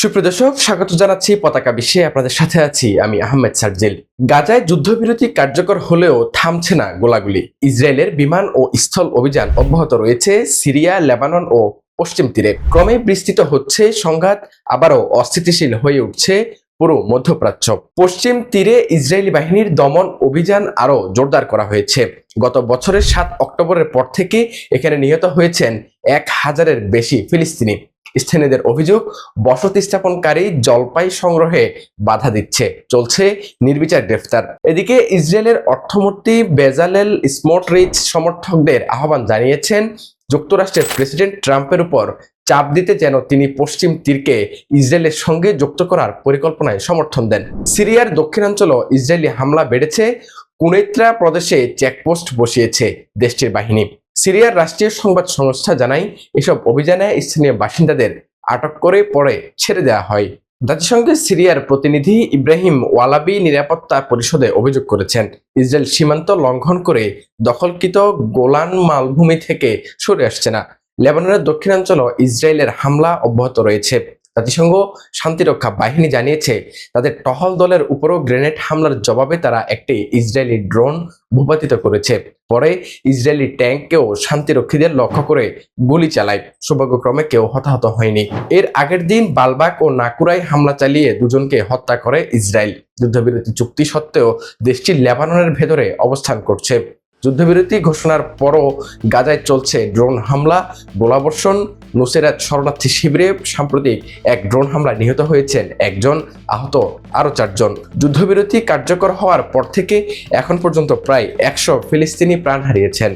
সুপ্রদর্শক স্বাগত জানাচ্ছি পতাকা বিশ্বে। আপনাদের সাথে আছি আমি আহমেদ সার্জেল। গাজায় যুদ্ধবিরতি কার্যকর হলেও থামছে না গোলাগুলি। ইসরায়েলের বিমান ও স্থল অভিযান অব্যাহত রয়েছে সিরিয়া, লেবানন ও পশ্চিম তীরে। ক্রমে বিস্তৃত হচ্ছে সংঘাত, আবারও অস্থিতিশীল হয়ে উঠছে পুরো মধ্যপ্রাচ্য। পশ্চিম তীরে ইসরায়েলি বাহিনীর দমন অভিযান আরও জোরদার করা হয়েছে। গত বছরের সাত অক্টোবরের পর থেকে এখানে নিহত হয়েছেন এক হাজারের বেশি ফিলিস্তিনি। স্থানীয়দের অভিযোগ, বসতি স্থাপনকারী জলপাই সংগ্রহে বাধা দিচ্ছে। চলছে নির্বিচার গ্রেফতার। এদিকে ইসরায়েলের অর্থমন্ত্রী বেজালেল স্মোটরিচ সমর্থকদের আহ্বান জানিয়েছেন, যুক্তরাষ্ট্রের প্রেসিডেন্ট ট্রাম্পের উপর চাপ দিতে যেন তিনি পশ্চিম তীরকে ইসরায়েলের সঙ্গে যুক্ত করার পরিকল্পনায় সমর্থন দেন। সিরিয়ার দক্ষিণাঞ্চল ইসরায়েলি হামলা বেড়েছে, কুনেত্রা প্রদেশে চেকপোস্ট বসিয়েছে দেশটির বাহিনী। সিরিয়ার রাষ্ট্রীয় সংবাদ সংস্থা জানায়, এসব অভিযানে স্থানীয় বাসিন্দাদের আটক করে পরে ছেড়ে দেওয়া হয়। জাতিসংঘের সিরিয়ার প্রতিনিধি ইব্রাহিম ওয়ালাবি নিরাপত্তা পরিষদে অভিযোগ করেছেন, ইসরায়েল সীমান্ত লঙ্ঘন করে দখলকৃত গোলান মালভূমি থেকে সরে আসছে না। লেবাননের দক্ষিণাঞ্চল ইসরায়েলের হামলা অব্যাহত রয়েছে। জাতিসংঘ শান্তিরক্ষা বাহিনী জানিয়েছে, তাদের টহল দলের উপরও গ্রেনেড হামলার জবাবে তারা একটি ইসরায়েলি ড্রোন ভূপাতিত করেছে। পরে ইসরায়েলি ট্যাঙ্ককেও শান্তিরক্ষীদের লক্ষ্য করে গুলি চালায়। সৌভাগ্যক্রমে কেউ হতাহত হয়নি। এর আগের দিন বালবাক ও নাকুরাই হামলা চালিয়ে দুজনকে হত্যা করে ইসরায়েল। যুদ্ধবিরতি চুক্তি সত্ত্বেও দেশটি লেবাননের ভেতরে অবস্থান করছে। যুদ্ধবিরতি ঘোষণার পরও গাজায় চলছে ড্রোন হামলা। গোলাবর্ষণ নুসেরাত শরণার্থী শিবিরে সাম্প্রতিক এক ড্রোন হামলায় নিহত হয়েছেন একজন, আহত আরও চারজন। যুদ্ধবিরতি কার্যকর হওয়ার পর থেকে এখন পর্যন্ত প্রায় একশো ফিলিস্তিনি প্রাণ হারিয়েছেন।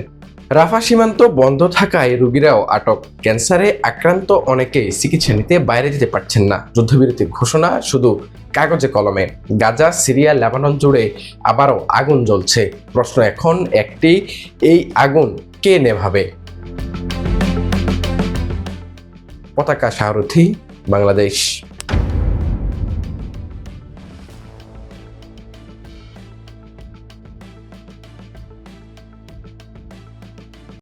রাফা সীমান্ত বন্ধ থাকায় রোগীরাও আটক। ক্যান্সারে আক্রান্ত অনেকেই চিকিৎসা নিতে বাইরে যেতে পারছেন না। যুদ্ধবিরতির ঘোষণা শুধু কাগজে কলমে। গাজা, সিরিয়া, লেবানন জুড়ে আবারও আগুন জ্বলছে। প্রশ্ন এখন একটি, এই আগুন কে নেভাবে? পতাকা সারথি, বাংলাদেশ।